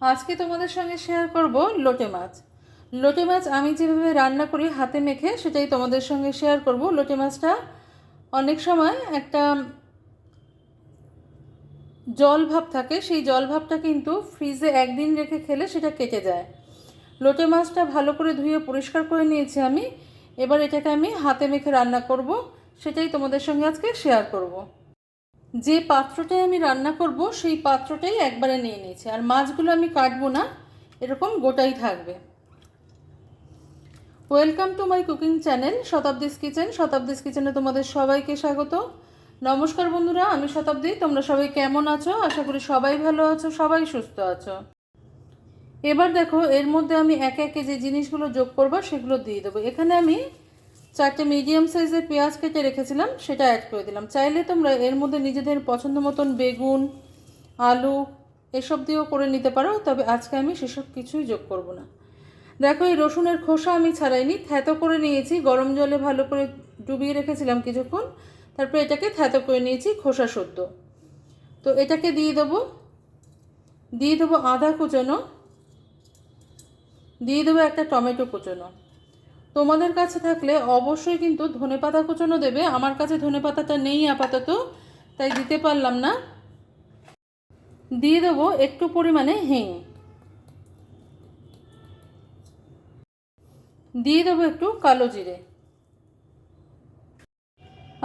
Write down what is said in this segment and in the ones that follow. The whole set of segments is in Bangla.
আজকে তোমাদের সঙ্গে শেয়ার করব লোটে মাছ। লোটে মাছ আমি যেভাবে রান্না করি হাতে মেখে, সেটাই তোমাদের সঙ্গে শেয়ার করব। লোটে মাছটা অনেক সময় একটা জল ভাব থাকে, সেই জল ভাবটা কিন্তু ফ্রিজে একদিন রেখে খেলে সেটা কেটে যায়। লোটে মাছটা ভালো করে ধুয়ে পরিষ্কার করে নিয়েছি আমি। এবার এটাকে আমি হাতে মেখে রান্না করব, সেটাই তোমাদের সঙ্গে আজকে শেয়ার করব। যে পাত্রটায় আমি রান্না করব, সেই পাত্রটাই একবারে নিয়ে নিয়েছি। আর মাছগুলো আমি কাটবো না, এরকম গোটাই থাকবে। Welcome to my cooking channel Shatabdi's kitchen Shatabdi's কিচেনে তোমাদের সবাইকে স্বাগত। নমস্কার বন্ধুরা, আমি শতাব্দী। তোমরা সবাই কেমন আছো? আশা করি সবাই ভালো আছো, সবাই সুস্থ আছো। এবার দেখো, এর মধ্যে আমি একে একে যে জিনিসগুলো যোগ করব, সেগুলো দিয়ে দেবো। এখানে আমি চারটে মিডিয়াম সাইজের পেঁয়াজ কেটে রেখেছিলাম, সেটা অ্যাড করে দিলাম। চাইলে তোমরা এর মধ্যে নিজেদের পছন্দ মতন বেগুন, আলু এসব দিয়েও করে নিতে পারো, তবে আজকে আমি সেসব কিছুই যোগ করব না। দেখো, এই রসুনের খোসা আমি ছাড়াইনি থ্যাতো করে নিয়েছি, গরম জলে ভালো করে ডুবিয়ে রেখেছিলাম কিছুক্ষণ। তারপরে এটাকে থ্যাতো করে নিয়েছি, খোসা সদ্য তো এটাকে দিয়ে দেবো দিয়ে দেবো আদা কুচনো, দিয়ে দেবো একটা টমেটো কুচনো। তোমাদের কাছে থাকলে অবশ্যই কিন্তু ধনে পাতা কুচনো দেবে। আমার কাছে ধনে পাতাটা নেই আপাতত, তাই দিতে পারলাম না। দিয়ে দেবো একটু পরিমাণে হিং দিয়ে দেবো একটু কালো জিরে।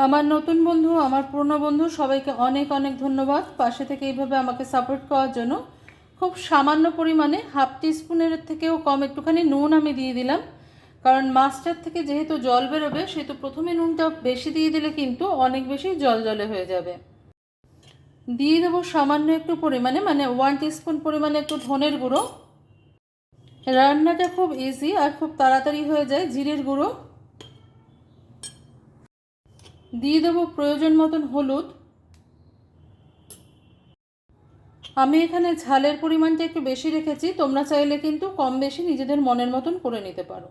আমার নতুন বন্ধু, আমার পুরনো বন্ধু, সবাইকে অনেক অনেক ধন্যবাদ। পাশে থেকে এইভাবে আমাকে সাপোর্ট করার জন্য। খুব সামান্য পরিমাণে হাফ টিস্পুনের থেকেও কম একটুখানি নুন আমি দিয়ে দিলাম। কারণ মাছটার থেকে যেহেতু জল বেরোবে সেহেতু প্রথমে নুনটা বেশি দিয়ে দিলে কিন্তু অনেক বেশি জল জলে হয়ে যাবে। দিয়ে দেবো সামান্য একটু পরিমাণে মানে ওয়ান টিস্পুন পরিমাণে একটু ধনের গুঁড়ো। রান্নাটা খুব ইজি আর খুব তাড়াতাড়ি হয়ে যায় জিরের গুঁড়ো। দিয়ে দেবো প্রয়োজন মতন হলুদ। আমি এখানে ঝালের পরিমাণটা একটু বেশি রেখেছি, তোমরা চাইলে কিন্তু কম বেশি নিজেদের মনের মতন করে নিতে পারো।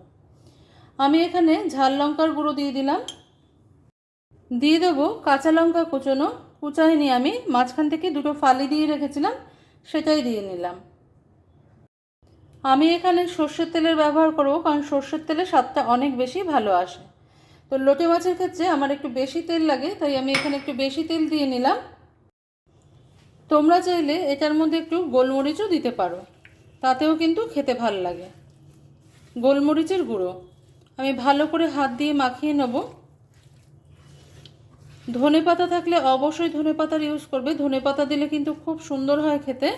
আমি এখানে ঝাল লঙ্কার গুঁড়ো দিয়ে দিলাম। দিয়ে দেবো কাঁচা লঙ্কা কুচোনো। কুচাইনি আমি, মাঝখান থেকে দুটো ফালি দিয়ে রেখেছিলাম, সেটাই দিয়ে নিলাম। আমি এখানে সর্ষের তেলের ব্যবহার করব, কারণ সর্ষের তেলে স্বাদটা অনেক বেশি ভালো আসে। তো লোটে মাছের ক্ষেত্রে আমার একটু বেশি তেল লাগে, তাই আমি এখানে একটু বেশি তেল দিয়ে নিলাম। তোমরা চাইলে এটার মধ্যে একটু গোলমরিচও দিতে পারো, তাতেও কিন্তু খেতে ভালো লাগে। গোলমরিচের গুঁড়ো। আমি ভালো করে হাত দিয়ে মাখিয়ে নেব। ধনে পাতা থাকলে অবশ্যই ধনে পাতার ইউজ করবে। ধনে পাতা দিলে কিন্তু খুব সুন্দর হয় খেতে।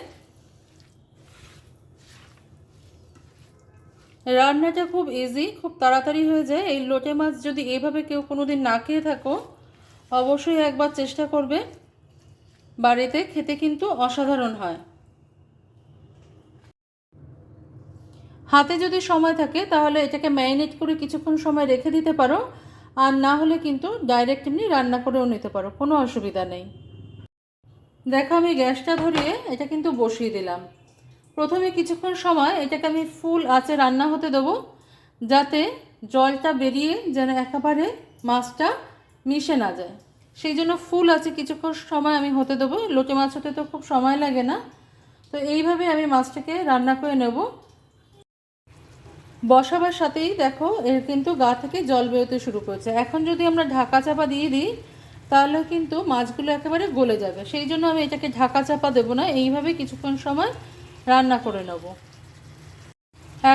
রান্নাটা খুব ইজি খুব তাড়াতাড়ি হয়ে যায়। এই লোটে মাছ যদি এইভাবে কেউ কোনো দিন না খেয়ে থাকো, অবশ্যই একবার চেষ্টা করবে। বাড়িতে খেতে কিন্তু অসাধারণ হয়। হাতে যদি সময় থাকে, তাহলে এটাকে ম্যারিনেট করে কিছুক্ষণ সময় রেখে দিতে পারো। আর না হলে কিন্তু ডাইরেক্ট এমনি রান্না করেও নিতে পারো, কোনো অসুবিধা নেই। দেখো আমি গ্যাসটা ধরিয়ে এটা কিন্তু বসিয়ে দিলাম। প্রথমে কিছুক্ষণ সময় এটাকে আমি ফুল আঁচে রান্না হতে দেবো, যাতে জলটা বেরিয়ে যেন একেবারে মাছটা মিশে না যায়। সেই জন্য ফুল আছে কিছুক্ষণ সময় আমি হতে দেবো। লোটে মাছ হতে তো খুব সময় লাগে না। তো এইভাবে আমি মাছটাকে রান্না করে নেব। বসাবার সাথেই দেখো, এর কিন্তু গা থেকে জল বেরোতে শুরু করেছে। এখন যদি আমরা ঢাকা চাপা দিয়ে দিই, তাহলে কিন্তু মাছগুলো একেবারে গলে যাবে। সেই জন্য আমি এটাকে ঢাকা চাপা দেবো না, এইভাবে কিছুক্ষণ সময় রান্না করে নেব।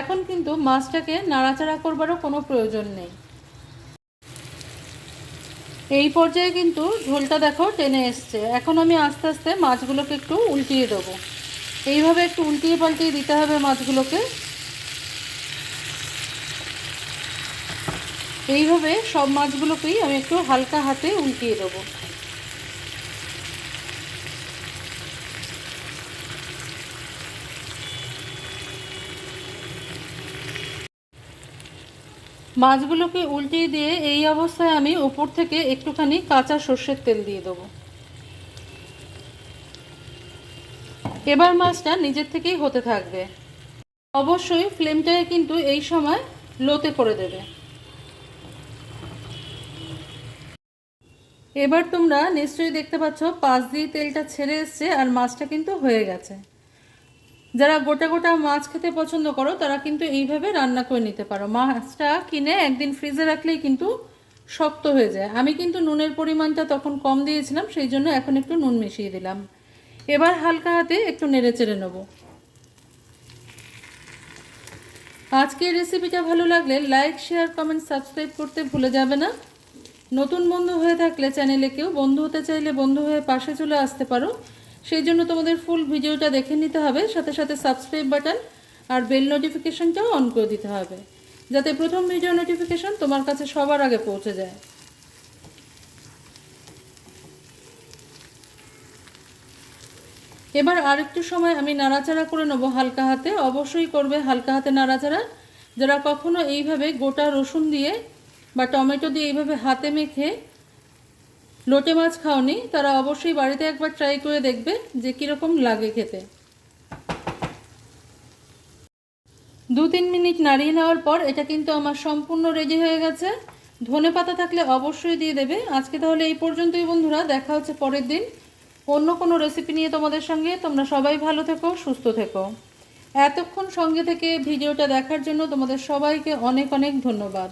এখন কিন্তু মাছটাকে নাড়াচাড়া করবারও কোনো প্রয়োজন নেই। এই পর্যায়ে কিন্তু ঝোলটা দেখো টেনে এসছে। এখন আমি আস্তে আস্তে মাছগুলোকে একটু উল্টিয়ে দেবো। এইভাবে একটু উল্টিয়ে পাল্টিয়ে দিতে হবে মাছগুলোকে। এইভাবে সব মাছগুলোকেই আমি একটু হালকা হাতে উল্টিয়ে দেবো। মাছগুলোকে উল্টিয়ে দিয়ে এই অবস্থায় আমি উপর থেকে একটুখানি কাঁচা সর্ষের তেল দিয়ে দেবো। এবার মাছটা নিজের থেকেই হতে থাকবে। অবশ্যই ফ্লেমটাকে কিন্তু এই সময় লোতে করে দেবে। এবার তোমরা নিশ্চয়ই দেখতে পাচ্ছ, পাশ দিয়ে তেলটা ছেড়ে এসছে আর মাছটা কিন্তু হয়ে গেছে। যারা গোটা গোটা মাছ খেতে পছন্দ করো, তারা কিন্তু এইভাবে রান্না করে নিতে পারো। মাছটা কিনে একদিন ফ্রিজে রাখলেই কিন্তু শক্ত হয়ে যায়। আমি কিন্তু নুনের পরিমাণটা তখন কম দিয়েছিলাম, সেই জন্য এখন একটু নুন মিশিয়ে দিলাম। এবার হালকা হাতে একটু নেড়ে চেড়ে নেব। আজকের রেসিপিটা ভালো লাগলে লাইক শেয়ার কমেন্ট সাবস্ক্রাইব করতে ভুলে যাবে না। নতুন বন্ধু হয়ে থাকলে চ্যানেলে কেউ বন্ধু হতে চাইলে বন্ধু হয়ে পাশে চলে আসতে পারো। সেই জন্য তোমাদের ফুল ভিডিওটা দেখে নিতে হবে, সাথে সাথে সাবস্ক্রাইব বাটন আর বেল নোটিফিকেশনটাও অন করে দিতে হবে, যাতে প্রথম ভিডিও নোটিফিকেশন তোমার কাছে সবার আগে পৌঁছে যায়। এবার আরেকটু সময় আমি নাড়াচাড়া করে নেব হালকা হাতে। অবশ্যই করবে হালকা হাতে নাড়াচাড়া। যারা কখনো এইভাবে গোটা রসুন দিয়ে বা টমেটো দিয়ে এইভাবে হাতে মেখে লোটে মাছ খাওনি, তারা অবশ্যই বাড়িতে একবার ট্রাই করে দেখবে যে কীরকম লাগে খেতে। দু তিন মিনিট নাড়িয়ে নেওয়ার পর এটা কিন্তু আমার সম্পূর্ণ রেডি হয়ে গেছে। ধনে পাতা থাকলে অবশ্যই দিয়ে দেবে। আজকে তাহলে এই পর্যন্তই বন্ধুরা, দেখা হচ্ছে পরের দিন। অন্য কোনো রেসিপি নিয়ে তোমাদের সঙ্গে। তোমরা সবাই ভালো থেকো, সুস্থ থেকো। এতক্ষণ সঙ্গে থেকে ভিডিওটা দেখার জন্য তোমাদের সবাইকে অনেক অনেক ধন্যবাদ।